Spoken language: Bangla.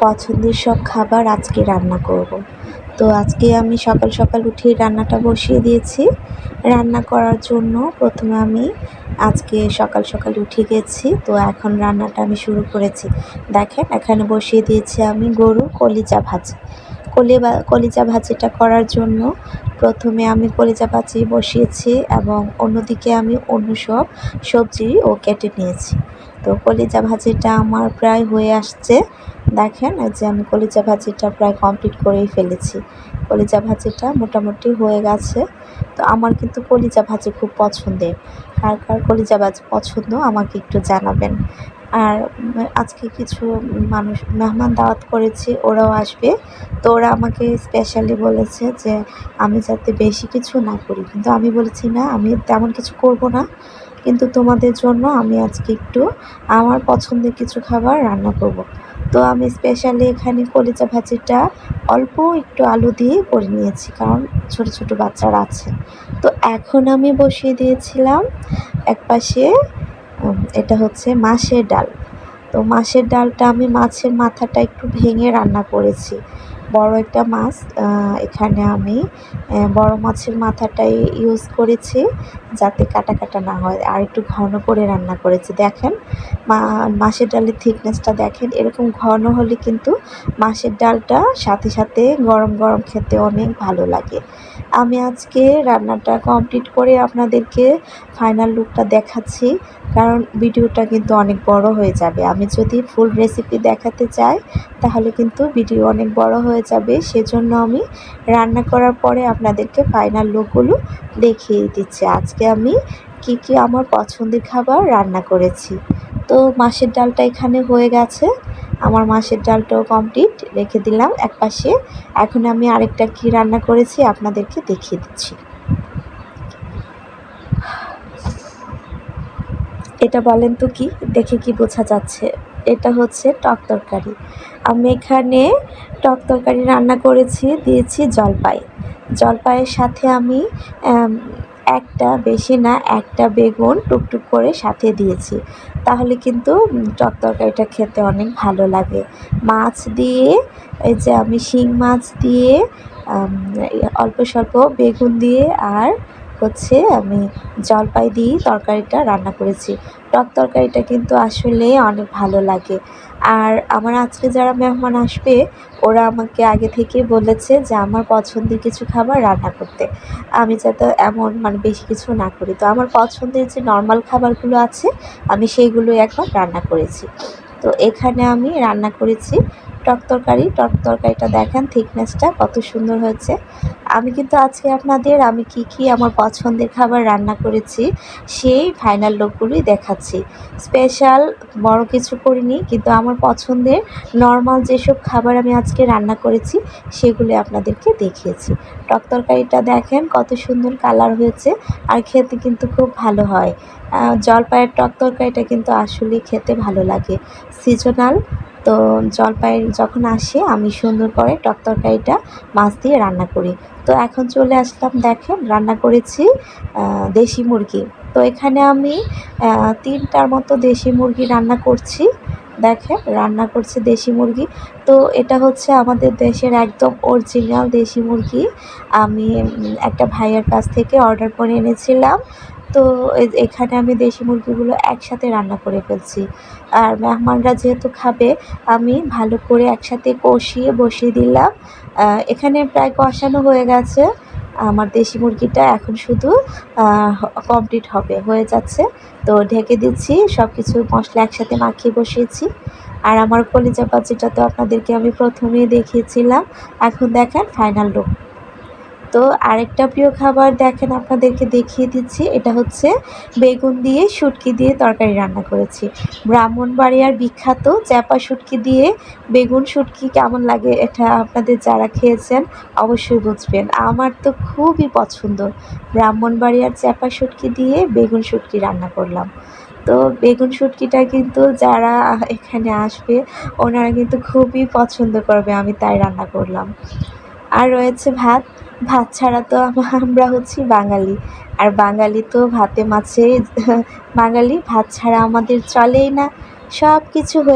পছন্দের সব খাবার আজকে রান্না করব। তো আজকে আমি সকাল সকাল উঠেই রান্নাটা বসিয়ে দিয়েছি। রান্না করার জন্য প্রথমে আমি আজকে সকাল সকাল উঠে গেছি। তো এখন রান্নাটা আমি শুরু করেছি। দেখেন, এখানে বসিয়ে দিয়েছি আমি গরু কলিজা ভাজি। কলি কলিজা ভাজিটা করার জন্য প্রথমে আমি কলিজা ভাজি বসিয়েছি এবং অন্যদিকে আমি অন্য সব সবজিও কেটে নিয়েছি। তো কলিজা ভাজিটা আমার প্রায় হয়ে আসছে। দেখেন যে আমি কলিজা ভাজিটা প্রায় কমপ্লিট করেই ফেলেছি। কলিজা ভাজিটা মোটামুটি হয়ে গেছে। তো আমার কিন্তু কলিজা ভাজি খুব পছন্দের। কার কার কলিজা ভাজি পছন্দ আমাকে একটু জানাবেন। আর আজকে কিছু মানুষ মেহমান দাওয়াত করেছি, ওরাও আসবে। তো ওরা আমাকে স্পেশালি বলেছে যে, আমি যাতে বেশি কিছু না করি। কিন্তু আমি বলেছি, না, আমি তেমন কিছু করব না। কিন্তু তোমাদের জন্য আমি আজকে একটু আমার পছন্দের কিছু খাবার রান্না করব। তো আমি স্পেশালি এখানে কলিজা ভাজিটা অল্প একটু আলু দিয়ে করে নিয়েছি, কারণ ছোট ছোট বাচ্চারা আছে। তো এখন আমি বসিয়ে দিয়েছিলাম এক পাশে এটা হচ্ছে মাছের ডাল। তো মাছের ডালটা আমি মাছের মাথাটা একটু ভেঙে রান্না করেছি। বড় একটা মাছ এখানে আমি বড় মাছের মাথাটাই ইউজ করেছি যাতে কাটা কাটা না হয় আর একটু ঘন করে রান্না করেছি। দেখেন মাছের ডালের থিকনেসটা দেখেন, এরকম ঘন হলে কিন্তু মাছের ডালটা সাথে সাথে গরম গরম খেতে অনেক ভালো লাগে। আমি আজকে রান্নাটা কমপ্লিট করে আপনাদেরকে ফাইনাল লুকটা দেখাচ্ছি, কারণ ভিডিওটা কিন্তু অনেক বড় হয়ে যাবে। আমি যদি ফুল রেসিপি দেখাতে চাই, তাহলে কিন্তু ভিডিও অনেক বড় হয়ে যাবে, সেজন্য আমি রান্না করার পরে আপনাদেরকে ফাইনাল লোকগুলো দেখিয়ে দিচ্ছি। আজকে আমি কি কি আমার পছন্দের খাবার রান্না করেছি। তো মাসের ডালটা এখানে হয়ে গেছে। আমার মাসের ডালটাও কমপ্লিট রেখে দিলাম এক পাশে এখন আমি আরেকটা কি রান্না করেছি আপনাদেরকে দেখিয়ে দিচ্ছি। এটা বলেন তো কি? দেখে কি বোঝা যাচ্ছে? এটা হচ্ছে টক তরকারি। আমি এখানে টক তরকারি রান্না করেছি, দিয়েছি জলপাই। জলপাইয়ের সাথে আমি একটা বেশি না, একটা বেগুন টুকটুক করে সাথে দিয়েছি। তাহলে কিন্তু টক তরকারিটা খেতে অনেক ভালো লাগে। মাছ দিয়ে, এই যে আমি শিং মাছ দিয়ে অল্প স্বল্প বেগুন দিয়ে আর হচ্ছে, আমি জলপাই দিয়েই তরকারিটা রান্না করেছি। টক তরকারিটা কিন্তু আসলে অনেক ভালো লাগে। আর আমার আজকে যারা মেহমান আসবে, ওরা আমাকে আগে থেকে বলেছে যে আমার পছন্দের কিছু খাবার রান্না করতে। আমি যাতে এমন মানে বেশি কিছু না করি। তো আমার পছন্দের যে নর্মাল খাবারগুলো আছে, আমি সেইগুলোই একবার রান্না করেছি। তো এখানে আমি রান্না করেছি টক তরকারি। টক তরকারিটা দেখেন থিকনেসটা কত সুন্দর হয়েছে। আমি কিন্তু আজকে আপনাদের আমি কি কি আমার পছন্দের খাবার রান্না করেছি, সেই ফাইনাল লোকগুলোই দেখাচ্ছি। স্পেশাল বড় কিছু করিনি, কিন্তু আমার পছন্দের নর্মাল যেসব খাবার আমি আজকে রান্না করেছি, সেগুলি আপনাদেরকে দেখিয়েছি। টক তরকারিটা দেখেন কত সুন্দর কালার হয়েছে, আর খেতে কিন্তু খুব ভালো হয়। জলপাইয়ের টক তরকারিটা কিন্তু আসলেই খেতে ভালো লাগে। সিজনাল তো জলপাই যখন আসে, আমি সুন্দর করে টক তরকারিটা মাছ দিয়ে রান্না করি। তো এখন চলে আসলাম, দেখেন, রান্না করেছি দেশি মুরগি। তো এখানে আমি তিনটার মতো দেশি মুরগি রান্না করছি। দেখেন, রান্না করছে দেশি মুরগি। তো এটা হচ্ছে আমাদের দেশের একদম অরিজিনাল দেশি মুরগি। আমি একটা ভাইয়ের কাছ থেকে অর্ডার করে এনেছিলাম। তো এখানে আমি দেশি মুরগিগুলো একসাথে রান্না করে ফেলছি। আর মেহমানরা যেহেতু খাবে, আমি ভালো করে একসাথে কষিয়ে বসিয়ে দিলাম। এখানে প্রায় কষানো হয়ে গেছে। আমার দেশি মুরগিটা এখন শুধু কমপ্লিট হবে, হয়ে যাচ্ছে। তো ঢেকে দিচ্ছি সব কিছু মশলা একসাথে মাখিয়ে বসিয়েছি। আর আমার কলিজা পাচিটা তো আপনাদেরকে আমি প্রথমেই দেখিয়েছিলাম। এখন দেখেন ফাইনাল লুক তো আরেকটা প্রিয় খাবার দেখেন আপনাদেরকে দেখিয়ে দিচ্ছি, এটা হচ্ছে বেগুন দিয়ে শুটকি দিয়ে তরকারি রান্না করেছি। ব্রাহ্মণবাড়িয়ার বিখ্যাত চ্যাপা শুটকি দিয়ে বেগুন শুটকি কেমন লাগে এটা আপনাদের যারা খেয়েছেন অবশ্যই বুঝবেন। আমার তো খুবই পছন্দ। ব্রাহ্মণবাড়িয়ার চ্যাপা শুটকি দিয়ে বেগুন শুটকি রান্না করলাম। তো বেগুন শুটকিটা কিন্তু যারা এখানে আসবে, ওনারা কিন্তু খুবই পছন্দ করবে, আমি তাই রান্না করলাম। আর রয়েছে ভাত। ভাত ছাড়া তো আমরা হচ্ছি বাঙালি। আর বাঙালি তো ভাতে মাছে বাঙালি ভাত ছাড়া আমাদের চলেই না। সব কিছু হয়ে